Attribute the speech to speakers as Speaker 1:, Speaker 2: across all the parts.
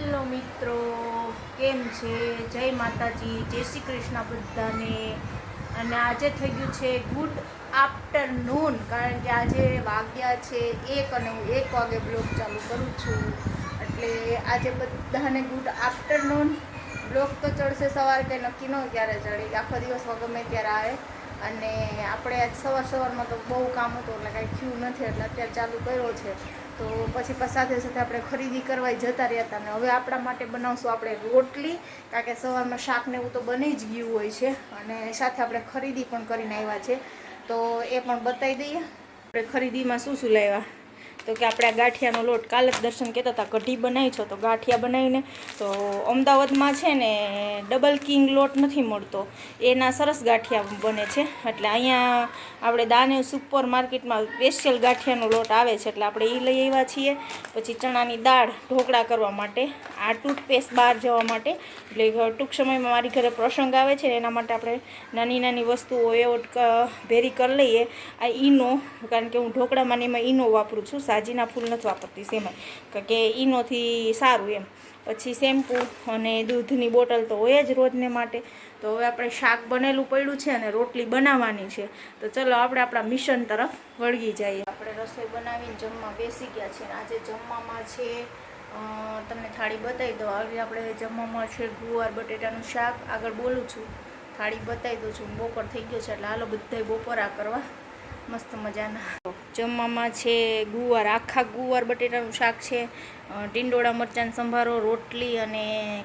Speaker 1: Hello મિત્રો, કેમ છે? જય માતાજી, જય શ્રી કૃષ્ણ બધાને. અને આજે થઈ ગયું છે ગુડ આફ્ટરનૂન, કારણ કે આજે વાગ્યા છે એક અને હું એક વાગે બ્લોગ ચાલુ કરું છું. એટલે આજે બધાને ગુડ આફ્ટરનૂન. બ્લોગ તો ચડશે સવારે કંઈ નક્કી ન ક્યારે ચડી આખો દિવસ ગમે ત્યારે આવે. અને આપણે આજ સવાર સવારમાં તો બહુ કામ હતું, એટલે કાંઈ થયું નથી, એટલે અત્યારે ચાલુ કર્યો છે. તો પછી સાથે સાથે આપણે ખરીદી કરવા જતા રહ્યા હતા અને હવે આપણા માટે બનાવશું આપણે રોટલી, કારણ કે સવારમાં શાક ને એવું તો બની જ ગયું હોય છે. અને સાથે આપણે ખરીદી પણ કરીને આવ્યા છે. તો એ પણ બતાવી દઈએ. આપણે ખરીદીમાં શું શું લાવ્યા? તો કે આપણે આ ગાંઠિયાનો લોટ કાલે દર્શન કહેતા હતા, કઢી બનાવી છો તો ગાંઠિયા બનાવીને, તો અમદાવાદમાં છે ને ડબલ કિંગ લોટ નથી મળતો. એના સરસ ગાંઠિયા બને છે. એટલે અહીંયા આપણે દાને સુપર માર્કેટમાં સ્પેશિયલ ગાંઠિયાનો લોટ આવે છે, એટલે આપણે એ લઈ આવ્યા છીએ. પછી ચણાની દાળ ઢોકળા કરવા માટે, આ ટૂથપેસ્ટ બહાર જવા માટે. એટલે ટૂંક સમયમાં મારી ઘરે પ્રસંગ આવે છે એના માટે આપણે નાની નાની વસ્તુઓ એવો ભેરી કરી લઈએ. આ ઈનો, કારણ કે હું ઢોકળામાં એમાં ઈનો વાપરું છું સાજીના ફૂલ નથી વાપરતી સેમાં કારણ કે એનોથી સારું એમ. પછી શેમ્પૂ અને દૂધની બોટલ તો હોય જ રોજને માટે. તો હવે આપણે શાક બનેલું પડ્યું છે અને રોટલી બનાવવાની છે. તો ચલો આપણે આપણા મિશન તરફ વળગી જઈએ. આપણે રસોઈ બનાવીને જમવા બેસી ગયા છીએ. આજે જમવામાં છે તમને થાળી બતાવી દો આવી આપણે જમવામાં છે ગુવાર, બટેટાનું શાક. આગળ બોલું છું. થાળી બતાવી દઉં છું. બપોર થઈ ગયો છે એટલે હાલો બધા બપોરા કરવા મસ્ત મજાના. જમવામાં છે ગુવાર, આખા ગુવાર બટેટાનું શાક છે. ટીંડોળા મરચાં સંભારો, રોટલી અને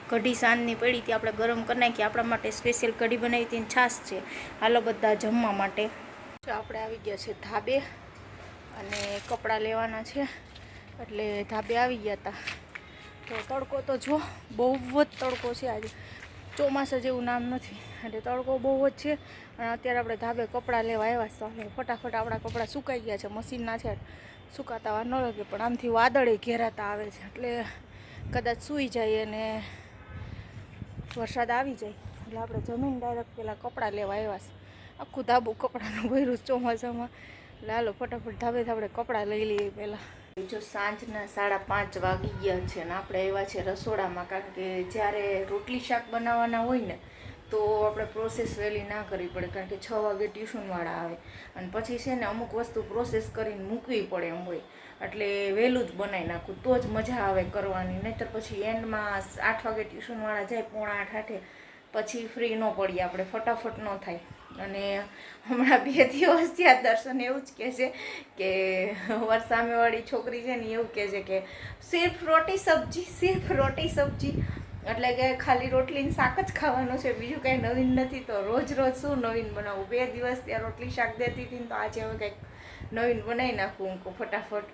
Speaker 1: કઢી સાંજની પડી હતી. આપણે ગરમ કરી નાખી. આપણા માટે સ્પેશિયલ કઢી બનાવી હતી છાશ છે. હાલો બધા જમવા માટે. આપણે આવી ગયા છે ધાબે અને કપડાં લેવાના છે. એટલે ધાબે આવી ગયા હતા તો તડકો તો જો બહુ જ તડકો છે આજે. ચોમાસા જેવું નામ નથી. એટલે તડકો બહુ જ છે. અને અત્યારે આપણે ધાબે કપડાં લેવા આવ્યા છે ફટાફટ આપણા કપડાં સુકાઈ ગયા છે. મશીનના છે. સુકાતા વાર ન લાગે, પણ આમથી વાદળે ઘેરાતા આવે છે. એટલે કદાચ સૂઈ જાય અને વરસાદ આવી જાય. એટલે આપણે જમીન ડાયરેક્ટ પેલા કપડાં લેવા આવ્યા છે. આખું ધાબુ કપડાનું ભર્યું ચોમાસામાં. હાલો, ફટાફટ ધાબેથી આપણે કપડાં લઈ લઈએ પહેલાં. જો સાંજના સાડા પાંચ વાગી ગયા છે અને આપણે આવ્યા છે રસોડામાં, કારણ કે જ્યારે રોટલી શાક બનાવવાના હોય ને તો આપણે પ્રોસેસ વહેલી ના કરવી પડે, કારણ કે છ વાગે ટ્યુશનવાળા આવે. અને પછી છે ને અમુક વસ્તુ પ્રોસેસ કરીને મૂકવી પડે એમ હોય. એટલે વહેલું જ બનાવી નાખું, તો જ મજા આવે કરવાની. નહીંતર પછી એન્ડમાં આઠ વાગે ટ્યુશનવાળા જાય, પોણા આઠ આઠે, પછી ફ્રી ન પડીએ આપણે, ફટાફટ ન થાય. અને હમણાં બે દિવસ ત્યાં દર્શન એવું જ કહે છે કે વર સામેવાળી છોકરી છે ને એવું કહે છે કે સિર્ફ રોટી સબ્જી સિર્ફ રોટી સબ્જી. એટલે કે ખાલી રોટલી ને શાક જ ખાવાનું છે, બીજું કાંઈ નવીન નથી તો રોજ રોજ શું નવીન બનાવવું બે દિવસ ત્યાં રોટલી શાક દેતી હતી તો આજે હવે કંઈક નવીન બનાવી નાખું હું ફટાફટ.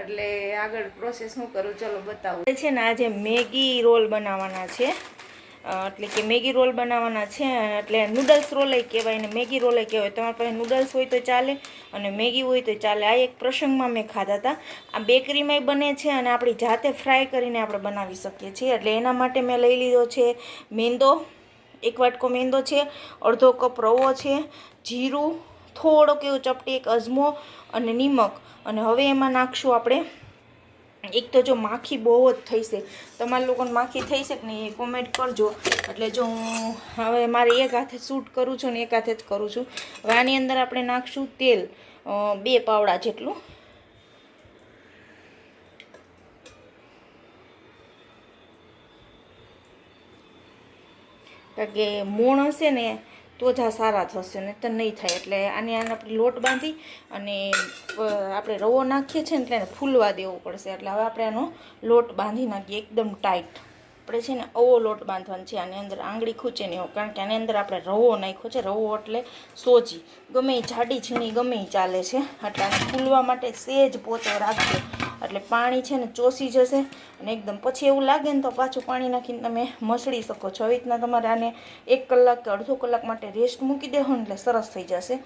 Speaker 1: એટલે આગળ પ્રોસેસ શું કરું, ચલો બતાવું. છે ને આજે મેગી રોલ બનાવવાના છે. એટલે કે મેગી રોલ બનાવવાના છે એટલે નૂડલ્સ રોલે કહેવાય અને મેગી રોલે કહેવાય. તમારી પાસે નૂડલ્સ હોય તો ચાલે અને મેગી હોય તો ચાલે. આ એક પ્રસંગમાં મેં ખાધા હતા. આ બેકરીમાંય બને છે અને આપણી જાતે ફ્રાય કરીને આપણે બનાવી શકીએ છીએ. એટલે એના માટે મેં લઈ લીધો છે મેંદો. એક વાટકો મેંદો છે, અડધો કપ રવો છે, જીરું, થોડોક એવું ચપટી એક અજમો અને નિમક. અને હવે એમાં નાખશું આપણે એક તો જો માખી બહુ જ થઈ છે. તમારા લોકોને માખી થઈ છે કે નહીં એ કોમેન્ટ કરજો. એટલે જો હું હવે મારે એક હાથે શૂટ કરું છું ને એક હાથે જ કરું છું. હવે આની અંદર આપણે નાખશું તેલ બે પાવડા જેટલું. કારણ કે મોણ હશે ને તો જ આ સારા થશે ને તો નહીં થાય. એટલે આને આને આપણે લોટ બાંધી અને આપણે રવો નાખીએ છીએ એટલે એને ફૂલવા દેવો પડશે. એટલે હવે આપણે આનો લોટ બાંધી નાખીએ એકદમ ટાઈટ. આપણે છે ને અવો લોટ બાંધવાનો છે, આની અંદર આંગળી ખૂચે નહીં એવું, કારણ કે આની અંદર આપણે રવો નાખ્યો છે. રવો એટલે સોજી. ગમે એ જાડી છીણી ગમે એ ચાલે છે. એટલે આને ફૂલવા માટે સેજ પોચો રાખજો. એટલે પાણી છે ને ચોસી જશે અને એકદમ પછી એવું લાગે ને તો પાછું પાણી નાખીને તમે મસળી શકો છો. આવી રીતના તમારે આને એક કલાક કે અડધો કલાક માટે રેસ્ટ મૂકી ને એટલે સરસ થઈ જશે.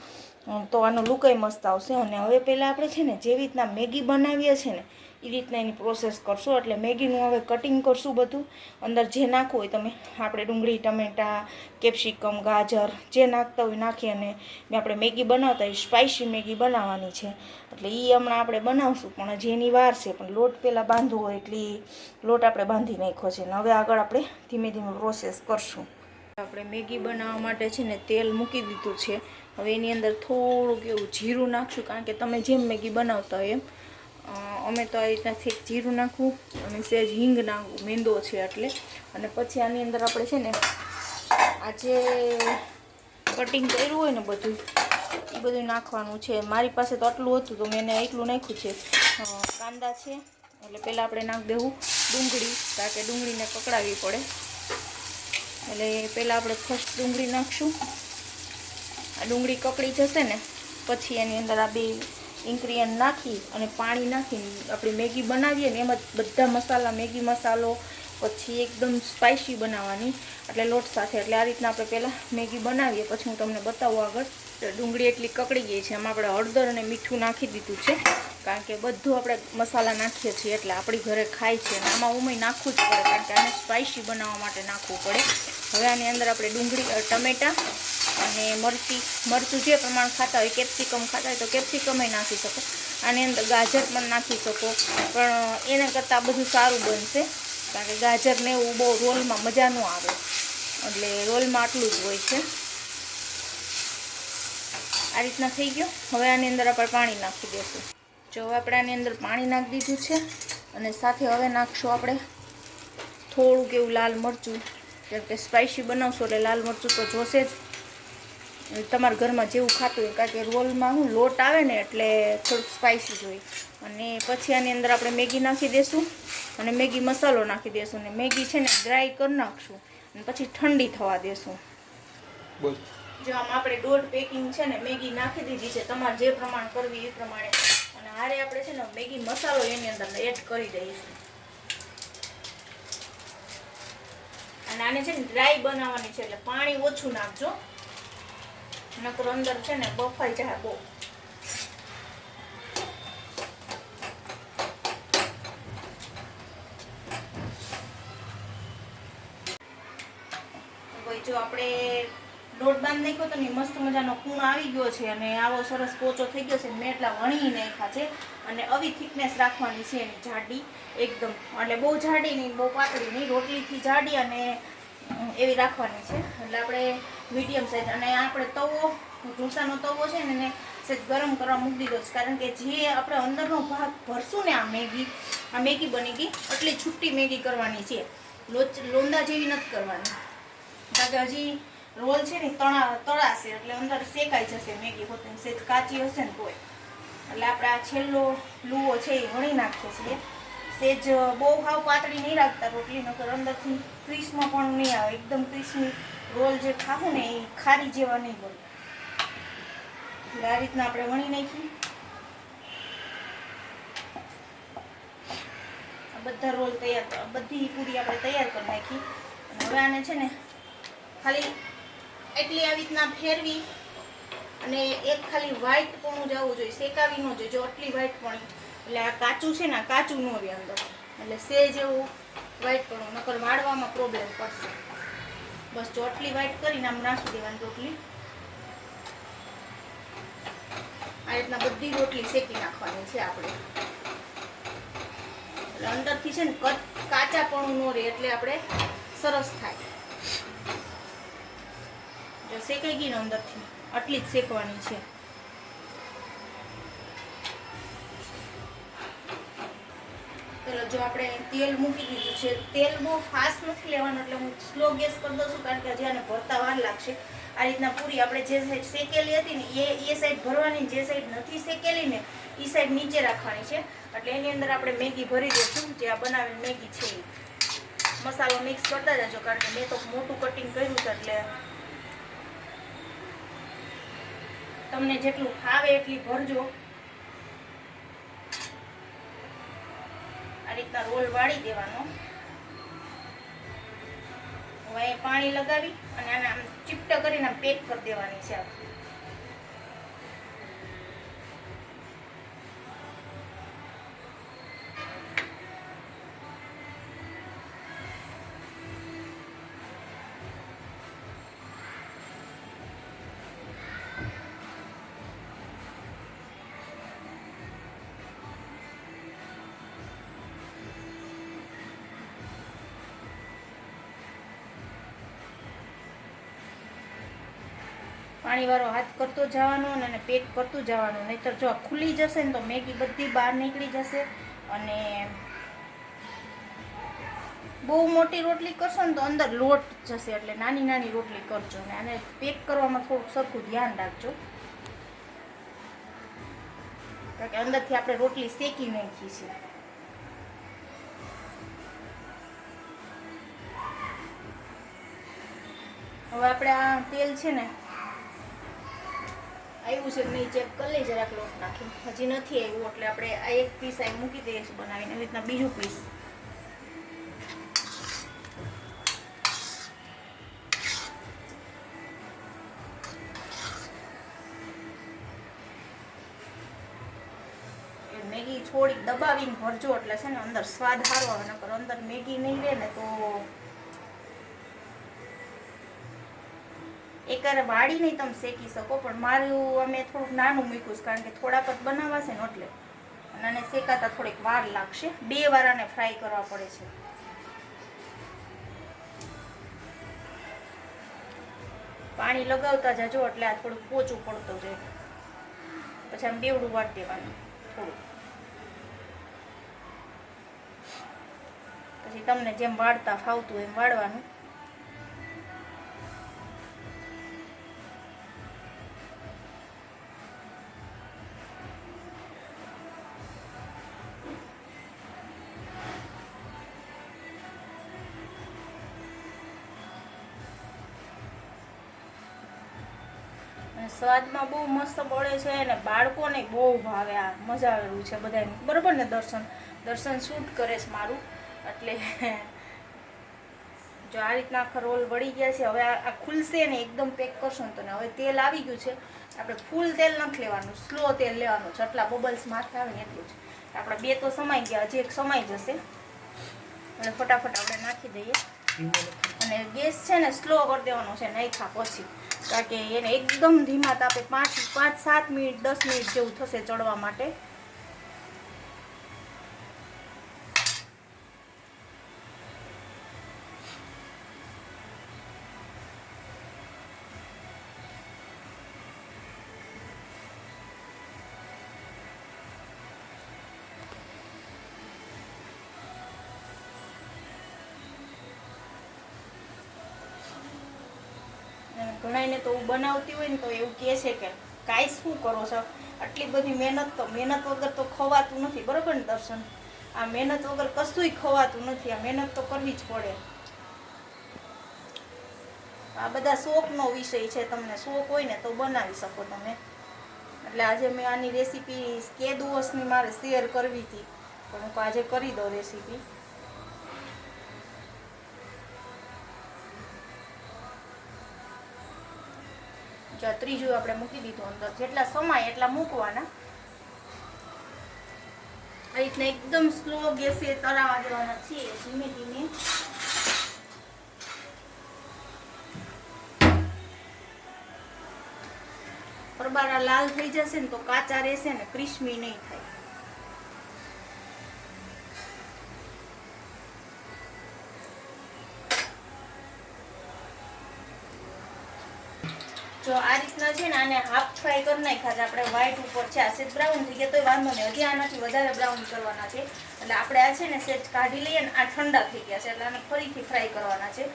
Speaker 1: તો આનો લુકાઈ મસ્ત આવશે. અને હવે પહેલાં આપણે છે ને જેવી રીતના મેગી બનાવીએ છીએ ને એ રીતના એની પ્રોસેસ કરશું. એટલે મેગીનું હવે કટિંગ કરશું બધું. અંદર જે નાખવું હોય તમે, આપણે ડુંગળી, ટમેટાં, કેપ્સિકમ, ગાજર, જે નાખતા હોય નાખી અને આપણે મેગી બનાવતા હોય સ્પાઇસી મેગી બનાવવાની છે. એટલે એ હમણાં આપણે બનાવશું, પણ હજી એની વાર છે. પણ લોટ પહેલાં બાંધવો હોય એટલે લોટ આપણે બાંધી નાખ્યો છે. અને હવે આગળ આપણે ધીમે ધીમે પ્રોસેસ કરશું. આપણે મેગી બનાવવા માટે છે ને તેલ મૂકી દીધું છે. હવે એની અંદર થોડુંક એવું જીરું નાખશું, કારણ કે તમે જેમ મેગી બનાવતા હોય એમ અમે તો આ રીતના છેક જીરું નાખવું અને સહેજ હિંગ નાખવું, મેંદો છે એટલે. અને પછી આની અંદર આપણે છે ને આ જે કટિંગ કર્યું હોય ને બધું, એ બધું નાખવાનું છે. મારી પાસે તો આટલું હતું, તો મેં એને એટલું નાખ્યું છે. કાંદા છે, એટલે પહેલાં આપણે નાખી દેવું ડુંગળી, કારણ ડુંગળીને કકડાવી પડે. એટલે પહેલાં આપણે ફર્સ્ટ ડુંગળી નાખશું. આ ડુંગળી કકડી જશે ને, પછી એની અંદર આ બે ઇન્ગ્રીડિયન્ટ નાખી અને પાણી નાખીને આપણે મેગી બનાવીએ ને એમ જ બધા મસાલા, મેગી મસાલો, પછી એકદમ સ્પાઇસી બનાવવાની. એટલે લોટ સાથે. એટલે આ રીતના આપણે પહેલાં મેગી બનાવીએ. પછી હું તમને બતાવું આગળ. ડુંગળી એટલી કકડી ગઈ છે. એમાં આપણે હળદર અને મીઠું નાખી દીધું છે. કારણ કે બધું આપણે મસાલા નાખીએ છીએ. એટલે આપણી ઘરે ખાય છે. આમાં ઉમય નાખવું જ પડે. કારણ કે આને સ્પાઇસી બનાવવા માટે નાખવું પડે. હવે આની અંદર આપણે ડુંગળી ટમેટાં અને મરચી મરચું જે પ્રમાણ ખાતા હોય, કેપ્સિકમ ખાતા હોય તો કેપ્સિકમે નાખી શકો. આની અંદર ગાજર પણ નાખી શકો. પણ એના કરતાં બધું સારું બનશે. કારણ કે ગાજરને એવું બહુ રોલમાં મજા ન આવે. એટલે રોલમાં આટલું જ હોય છે. આ રીતના થઈ ગયો. હવે આની અંદર આપણે પાણી નાખી દઈશું જો આપણે આની અંદર પાણી નાખી દીધું છે, અને સાથે હવે નાખશું આપણે થોડુંક એવું લાલ મરચું. કેમ કે સ્પાઇસી બનાવશો એટલે લાલ મરચું તો જોશે જ. તમારા ઘરમાં જેવું ખાતું હોય કારણ કે રોલમાં હું લોટ આવે ને એટલે થોડુંક સ્પાઇસી જોઈએ અને પછી આની અંદર આપણે મેગી નાખી દઈશું અને મેગી મસાલો નાખી દઈશું અને મેગી છે ને ડ્રાય કરી નાખશું અને પછી ઠંડી થવા દેશું. જો આમ આપણે દોઢ પેકિંગ છે ને મેગી નાખી દીધી છે તમારે જે પ્રમાણ કરવી એ પ્રમાણે. અને હારે આપણે છે ને મેગી મસાલો એની અંદર એડ કરી દઈશું. અને આને છે ને ડ્રાય બનાવવાની છે એટલે પાણી ઓછું નાખજો. નકર અંદર છે ને બફાઈ જાય બહુ. જો આપણે લોટ બાંધ નાખ્યો તો ને મસ્ત મજાનો ખૂણ આવી ગયો છે અને આવો સરસ પોચો થઈ ગયો છે મેં એટલા વણી નાખ્યા છે અને આવી થિકનેસ રાખવાની છે એની જાડી એકદમ. એટલે બહુ જાડી નહીં, બહુ પાતળી નહીં, રોટલીથી જાડી અને એવી રાખવાની છે. એટલે આપણે મીડિયમ સાઈઝ અને આપણે તવો, ઢોસાનો તવો છે ને એને સહેજ ગરમ કરવા મૂકી દીધો છે. કારણ કે જે આપણે અંદરનો ભાગ ભરશું ને આ મેગી આ મેગી બની ગઈ, એટલી છુટ્ટી મેગી કરવાની છે. લોચ, લોંદા જેવી નથી કરવાની. કારણ કે હજી રોલ છે ને તણા તળાશે એટલે અંદર શેકાઈ જશે મેગી પોતે. સહેજ કાચી હશે ને કોઈ એટલે આપણે આ છેલ્લો લુવો છે એ વણી નાખીએ છીએ. સેજ બહુ હાવ પાતળી નહીં રાખતા રોટલી, નકર અંદરથી ક્રીસમાં પણ નહીં આવે, એકદમ ક્રીસમી રોલ જે ખાવું ને એ ખારી જેવા નહીં એટલે આ રીતના આપણે વણી નાખી બધા રોલ તૈયાર બધી પૂરી આપણે તૈયાર કરી નાખી. હવે આને છે ને ખાલી એટલી આવી રીતના ફેરવી અને એક ખાલી વ્હાઈટ પણ જવું જોઈએ, શેકાવી ન જોઈએ, જો આટલી વ્હાઈટ પણ. એટલે આ કાચું છે ને કાચું ન રહે અંદર. એટલે સેજ એવું વ્હાઈટ કરો, નકર વાળવામાં પ્રોબ્લેમ પડશે. બસ ચોટલી વ્હાઈટ કરીને આમ નાખી દેવાની રોટલી આ રીતના બધી રોટલી શેકી નાખવાની છે આપણે. એટલે અંદરથી છે ને કચ કાચા પણ ન રહે એટલે આપણે સરસ થાય. જો શેકાઈ ગઈ ને અંદરથી, આટલી જ શેકવાની છે. ચલો જો આપણે તેલ મૂકી દીધું છે, તેલ બહુ ફાસ્ટ નથી લેવાનું એટલે હું સ્લો ગેસ કરી દઉં છું કારણ કે હજી આને ભરતા વાર લાગશે. આ રીતના પૂરી આપણે જે સાઈડ શેકેલી હતી ને, એ એ સાઈડ ભરવાની, જે સાઈડ નથી શેકેલી ને એ સાઈડ નીચે રાખવાની છે. એટલે એની અંદર આપણે મેગી ભરી દઈશું, જે આ બનાવેલ મેગી છે મસાલો મિક્સ કરતા જજો, કારણ કે મેં તો મોટું કટિંગ કર્યું છે એટલે તમને જેટલું ફાવે એટલી ભરજો આ રીતના રોલ વાળી દેવાનો હવે પાણી લગાવી અને આને આમ ચીપટા કરીને પેક કરી દેવાની છે આખી. પાણીવાળો હાથ કરતો જવાનો અને પેક કરતું જવાનું. નહીંતર જો ખુલી જશે ને તો મેગી બધી બહાર નીકળી જશે અને બહુ મોટી રોટલી કરશો ને તો અંદર લોટ જશે એટલે નાની નાની રોટલી કરજો ને આને પેક કરવામાં થોડુંક સરખું ધ્યાન રાખજો. કારણ કે અંદરથી આપણે રોટલી શેકી નાખી છે. હવે આપણે આ તેલ છે ને આવ્યું છે નહીં ચેક કરી લઈ જરાક લોટ નાખી હજી નથી આવ્યું, એટલે આપણે આ એક પીસ અહીં મૂકી દઈએ છીએ બનાવીને. એવી રીતના બીજું પીસ મેગી થોડીક દબાવીને ભરજો, એટલે છે ને અંદર સ્વાદ સારો આવે, નકર અંદર મેગી નહીં રહે ને તો એકારે વાળીને તમે શેકી શકો, પણ મારું અમે થોડુંક નાનું મૂક્યું છે, કારણ કે થોડાક જ બનાવાશે ને એટલે. અને આને શેકાતા થોડીક વાર લાગશે. બે વાર આને ફ્રાય કરવા પડે છે. પાણી લગાવતા જજો, એટલે આ થોડુંક પોચું પડતું જાય. પછી આમ બેવડું વાટ દેવાનું થોડું પછી તમને જેમ વાળતા ફાવતું એમ વાળવાનું. સ્વાદમાં બહુ મસ્ત પડે છે અને બાળકોને બહુ ભાવે આ. મજા આવેલું છે બધાને. બરાબર ને દર્શન? દર્શન શૂટ કરે છે મારું. એટલે જો આ રીતના આખા રોલ વળી ગયા છે. હવે આ ખુલશે ને એકદમ પેક કરશો ને તો ને હવે તેલ આવી ગયું છે. આપણે ફૂલ તેલ નથી લેવાનું. સ્લો તેલ લેવાનું. છે આટલા બબલ્સ માથે આવે ને એટલું જ. આપણે બે તો સમાઈ ગયા. હજી એક સમાઈ જશે. અને ફટાફટ આપણે નાખી દઈએ. અને ગેસ છે ને સ્લો કરી દેવાનો છે. નાખ્યા પછી. કારણ કે એને એકદમ ધીમા તાપે પાંચ પાંચ સાત મિનિટ દસ મિનિટ જેવું થશે ચડવા માટે. અને તો હું બનાવતી હોય ને તો એવું કહે છે કે, કાંઈ શું કરો છો? આટલી બધી મહેનત તો, મહેનત વગર તો ખવાતું નથી. બરાબર ને, દર્શન? આ મહેનત વગર કશુંય ખવાતું નથી. આ મહેનત તો કરવી જ પડે. આ બધા શોખનો વિષય છે. તમને શોખ હોય ને તો બનાવી શકો તમે. એટલે આજે મેં આની રેસીપી કે દિવસની મારે શેર કરવી હતી. પણ હું આજે કરી દઉં રેસીપી ત્રીજું આપણે મૂકી દીધું અંદર. જેટલા સમાય એટલા મૂકવાના. આ રીતના એકદમ સ્લો ગેસે તળાવા દેવાના છે ધીમે ધીમે પરબારા લાલ થઈ જશે ને તો કાચા રહેશે ને ક્રિસ્મી નહીં થાય. જો આ રીતના છે ને આને હાફ ફ્રાય કરી નાખ્યા આપણે વ્હાઈટ ઉપર છે. આ સેજ બ્રાઉન થઈ ગયા તો વાંધો નહીં. હજી આનાથી વધારે બ્રાઉન કરવાના છે. એટલે આપણે આ છે ને સેજ કાઢી લઈએ ને આ ઠંડા થઈ ગયા છે. એટલે આને ફરીથી ફ્રાય કરવાના છે.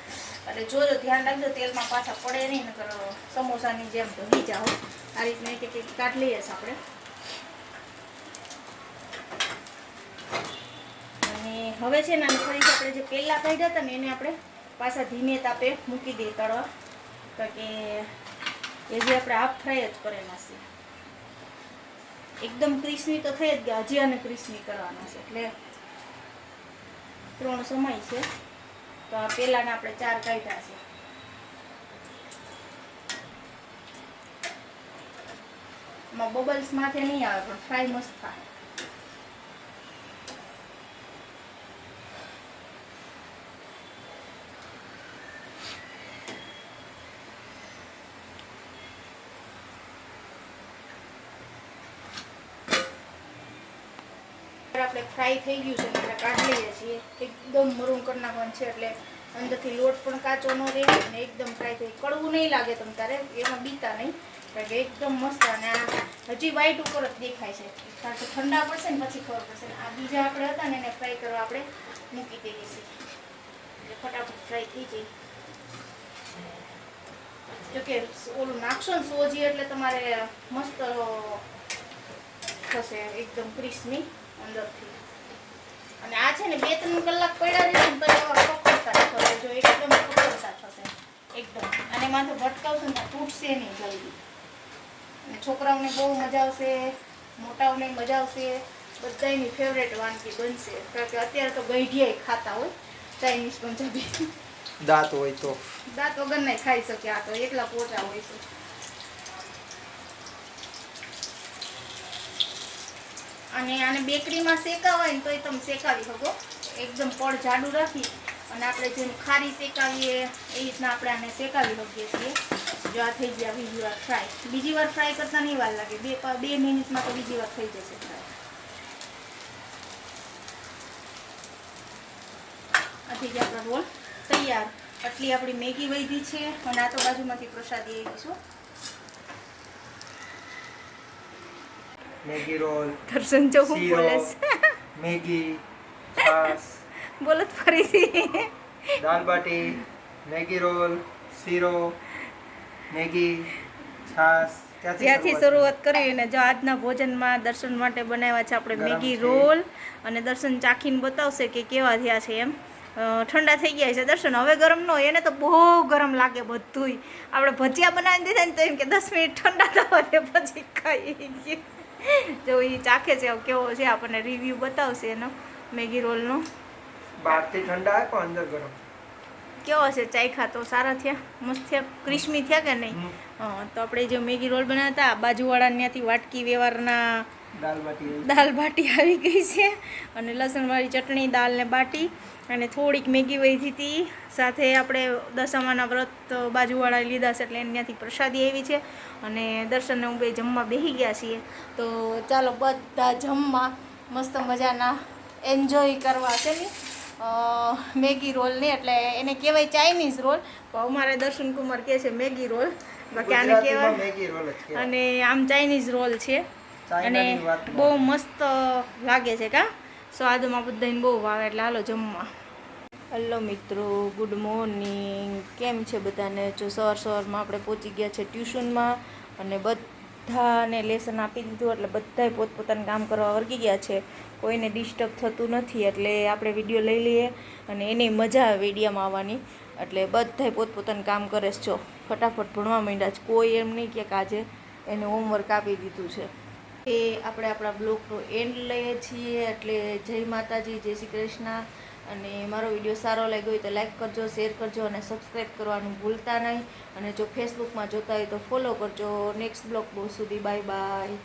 Speaker 1: એટલે જોજો ધ્યાન રાખજો, તેલમાં પાછા પડે નહીં, નકર સમોસાની જેમ ભગી જાઓ. આ રીતના એક એક કાઢ લઈએ છીએ આપણે. અને હવે છે ને આને ફરીથી આપણે જે પહેલાં કાઢ્યા હતા ને, એને આપણે પાછા ધીમે તાપે મૂકી દઈએ તળવા. તો કે એ જે આપણે હાફ ફ્રાય જ કરેલા છે એકદમ ક્રિસ્મી તો થઈ જ ગયા હજી આને ક્રિસ્મી કરવાના છે. એટલે ત્રણ સમય છે. તો આ પહેલાના આપણે ચાર કાઢ્યા છે. એમાં બબલ્સ માથે નહીં આવે, પણ ફ્રાય મસ્ત થાય. આપણે ફ્રાય થઈ ગયું છે એટલે કાઢી લઈએ છીએ. એકદમ મરૂમ કરી નાખવાનું છે એટલે અંદરથી લોટ પણ કાચો ન રહે અને એકદમ ફ્રાય થઈ કડવું નહીં લાગે તમ તારે, એમાં બીતા નહીં. કારણ કે એકદમ મસ્ત અને આ હજી વ્હાઈટ ઉપર જ દેખાય છે. કારણ કે ઠંડા પડશે ને પછી ખબર પડશે. આ બીજા આપણે હતા ને એને ફ્રાય કરવા આપણે મૂકી દઈએ છીએ. એટલે ફટાફટ ફ્રાય થઈ જાય. જોકે ઓલું નાખશો ને સોજી એટલે તમારે મસ્ત થશે, એકદમ ક્રિસ્પી. અંદરથી. અને આ છે ને બે ત્રણ કલાક પડ્યા રહેશે ને પછી એવા પકડતા થશે. જો એકદમ પકડતા થશે. એકદમ. અને માથે ભટકાવશે ને તૂટશે નહીં જલ્દી. અને છોકરાઓને બહુ મજા આવશે મોટાઓને મજા આવશે. બધાની ફેવરેટ વાનગી બનશે. કારણ કે અત્યારે તો ગઈઢિયા ખાતા હોય ચાઇનીઝ પંજાબી.
Speaker 2: દાંત હોય તો.
Speaker 1: દાંત વગર નહીં ખાઈ શકે આ તો. એકલા પોચા હોય છે. અને આને બેકરીમાં શેકાવાય ને તોય તમે શેકાવી શકો. એકદમ પડ જાડું રાખી અને આપણે જેમ ખારી શેકાવીએ એ રીતના આપણે આને શેકાવી શકીએ છીએ. જો આ થઈ ગયા, બીજી વાર ફ્રાય બીજી વાર ફ્રાય કરતા નહીં વાર લાગે. બે બે મિનિટમાં તો બીજી વાર થઈ જશે ફ્રાય આ થઈ ગયા આપણા રોલ. તૈયાર. આટલી આપણી મેગી વૈધી છે. અને આ તો બાજુમાંથી પ્રસાદી આવી છું.
Speaker 2: મેગી રોલ
Speaker 1: દર્શન જો હું
Speaker 2: શીરો
Speaker 1: બોલે
Speaker 2: મેગી છાસ
Speaker 1: બોલો જ ફરીથી
Speaker 2: દાલ બાટી મેગી રોલ શીરો મેગી છાસ
Speaker 1: જ્યાંથી શરૂઆત કરી. અને જો આજના ભોજનમાં દર્શન માટે બનાવ્યા છે આપણે મેગી રોલ અને દર્શન ચાખીને બતાવશે કે કેવા થયા છે એમ. ઠંડા થઈ ગયા છે દર્શન. હવે ગરમ ન હોય એને તો બહુ ગરમ લાગે બધુંય. આપણે ભજીયા બનાવી દીધા ને તો એમ કે દસ મિનિટ ઠંડા થવા દે પછી ખાઈ જો એ ચાખે છે કેવો છે આપણને રિવ્યૂ બતાવશે એનો મેગી રોલનો.
Speaker 2: બહારથી ઠંડા આપો અંદર ગરમ?
Speaker 1: કેવો છે ચાખ્યા તો સારા થયા મસ્ત થયા ક્રિસ્મી થયા કે નહીં? તો આપણે જે મેગી રોલ બનાવ્યા હતા બાજુવાળા ત્યાંથી વાટકી વ્યવહારના
Speaker 2: દાલ બાટી
Speaker 1: આવી ગઈ છે અને લસણવાળી ચટણી દાલને બાટી અને થોડીક મેગી વહી હતી. સાથે આપણે દશામાના વ્રત બાજુવાળા લીધા છે એટલે ત્યાંથી પ્રસાદી આવી છે અને દર્શનને હું બે જમવા બેસી ગયા છીએ. તો ચાલો બધા જમવા મસ્ત મજાના એન્જોય કરવા છે ને. મેગી રોલની એટલે એને કહેવાય ચાઇનીઝ રોલ. પણ અમારે દર્શન કુમાર કહે છે મેગી રોલ. બાકી આને કહેવાય. અને આમ ચાઇનીઝ રોલ છે. અને. બહુ મસ્ત લાગે છે કા? સ્વાદમાં બધાને બહુ ભાવે. એટલે હાલો જમવા. હલો મિત્રો ગુડ મોર્નિંગ કેમ છે બધાને? જો સવાર સવારમાં આપણે પહોંચી ગયા છે ટ્યુશનમાં અને બધાને લેસન આપી દીધું એટલે બધાએ પોતપોતાનું કામ કરવા વર્ગી ગયા છે. કોઈને ડિસ્ટર્બ થતું નથી એટલે આપણે વીડિયો લઈ લઈએ અને એની મજા આવે વિડીયામાં આવવાની. એટલે બધાય પોતપોતાનું કામ કરે છે. જો ફટાફટ ભણવા માંડ્યા છે. કોઈ એમ નહીં કે આજે એને હોમવર્ક આપી દીધું છે. એ આપણે આપણા બ્લોગનો એન્ડ લઈએ છીએ. એટલે જય માતાજી, જય શ્રી કૃષ્ણ. અને મારો વીડિયો સારો લાગ્યો હોય તો લાઈક કરજો શેર કરજો અને સબસ્ક્રાઈબ કરવાનું ભૂલતા નહીં. અને જો ફેસબુકમાં જોતા હોય તો ફોલો કરજો. નેક્સ્ટ બ્લોગ બહુ સુધી. Bye bye